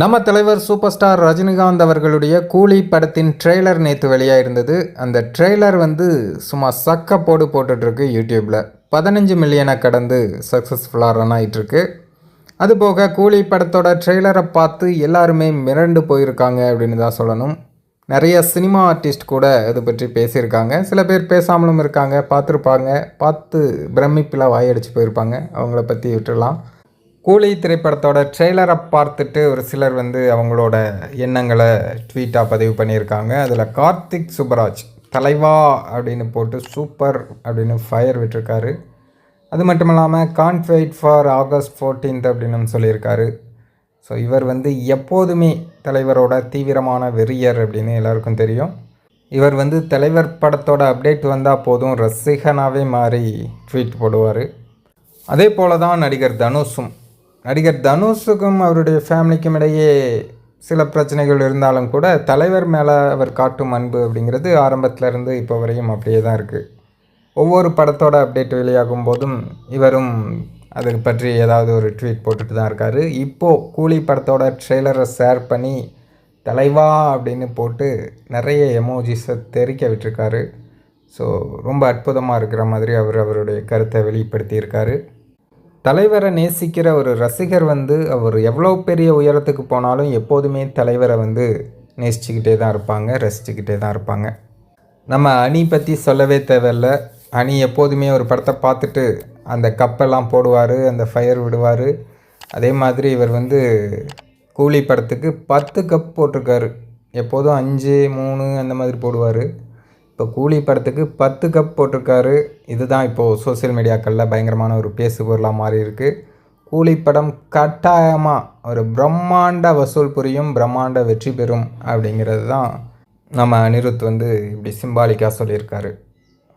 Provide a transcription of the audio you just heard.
நம்ம தலைவர் super star Rajinikanth அவர்களுடைய கூலி படத்தின் ட்ரெய்லர் நேற்று வெளியாயிருந்தது. அந்த ட்ரெய்லர் வந்து சும்மா சக்க போடு போட்டுட்ருக்கு யூடியூப்பில் பதினஞ்சு மில்லியனை கடந்து சக்ஸஸ்ஃபுல்லாக ரன் ஆகிட்டுருக்கு அதுபோக கூலி படத்தோட ட்ரெய்லரை பார்த்து எல்லாருமே மிரண்டு போயிருக்காங்க அப்படின்னு தான் சொல்லணும். நிறைய சினிமா ஆர்டிஸ்ட் கூட இது பற்றி பேசியிருக்காங்க. சில பேர் பேசாமலும் இருக்காங்க பார்த்துருப்பாங்க பார்த்து பிரமிப்பில் வாயடிச்சு போயிருப்பாங்க. அவங்கள பற்றி விட்டுடலாம். கூலி திரைப்படத்தோட ட்ரெய்லரை பார்த்துட்டு ஒரு சிலர் வந்து அவங்களோட எண்ணங்களை ட்வீட்டாக பதிவு பண்ணியிருக்காங்க. அதில் கார்த்திக் சுப்ராஜ் தலைவா அப்படின்னு போட்டு சூப்பர் அப்படின்னு ஃபயர் விட்டிருக்காரு. அது மட்டும் இல்லாமல் can't wait for August fourteenth அப்படின்னு சொல்லியிருக்காரு. ஸோ இவர் வந்து எப்போதுமே தலைவரோட தீவிரமான வெறியர் அப்படின்னு எல்லாருக்கும் தெரியும். இவர் வந்து தலைவர் படத்தோட அப்டேட் வந்தால் போதும் ரசிகனாகவே மாறி ட்வீட் போடுவார். அதே போல தான் நடிகர் தனுஷும் நடிகர் தனுஷுக்கும் அவருடைய ஃபேமிலிக்கும் இடையே சில பிரச்சனைகள் இருந்தாலும் கூட தலைவர் மேலே அவர் காட்டும் அன்பு அப்படிங்கிறது ஆரம்பத்திலேருந்து இப்போ வரையும் அப்படியே தான் இருக்குது ஒவ்வொரு படத்தோட அப்டேட் வெளியாகும் போதும் இவரும் அதுக்கு பற்றி ஏதாவது ஒரு ட்வீட் போட்டுட்டு தான் இருக்கார். இப்போது கூலி படத்தோட ட்ரெய்லரை ஷேர் பண்ணி தலைவா அப்படின்னு போட்டு நிறைய எமோஜிஸை தெரிக்க விட்டுருக்காரு. ஸோ ரொம்ப அற்புதமாக இருக்கிற மாதிரி அவர் அவருடைய கருத்தை வெளிப்படுத்தியிருக்காரு. தலைவரை நேசிக்கிற ஒரு ரசிகர் வந்து அவர் எவ்வளோ பெரிய உயரத்துக்கு போனாலும் எப்போதுமே தலைவரை வந்து நேசிச்சுக்கிட்டே தான் இருப்பாங்க ரசிச்சுக்கிட்டே தான் இருப்பாங்க. நம்ம அணி பற்றி சொல்லவே தேவையில்ல. அணி எப்போதுமே ஒரு படத்தை பார்த்துட்டு அந்த கப்பெல்லாம் போடுவார் அந்த ஃபயர் விடுவார். அதே மாதிரி இவர் வந்து கூலி படத்துக்கு பத்து கப் போட்டிருக்காரு. எப்போதும் அஞ்சு மூணு அந்த மாதிரி போடுவார். இப்போ கூலி படத்துக்கு பத்து கப் போட்டிருக்காரு. இதுதான் இப்போது சோஷியல் மீடியாக்களில் பயங்கரமான ஒரு பேசு பொருளாக மாறி இருக்கு. கூலி படம் கட்டாயமாக ஒரு பிரம்மாண்ட வசூல் புரியும் பிரம்மாண்ட வெற்றி பெறும் அப்படிங்கிறது தான் நம்ம அனிருத் வந்து இப்படி சிம்பாலிக்காக சொல்லியிருக்காரு.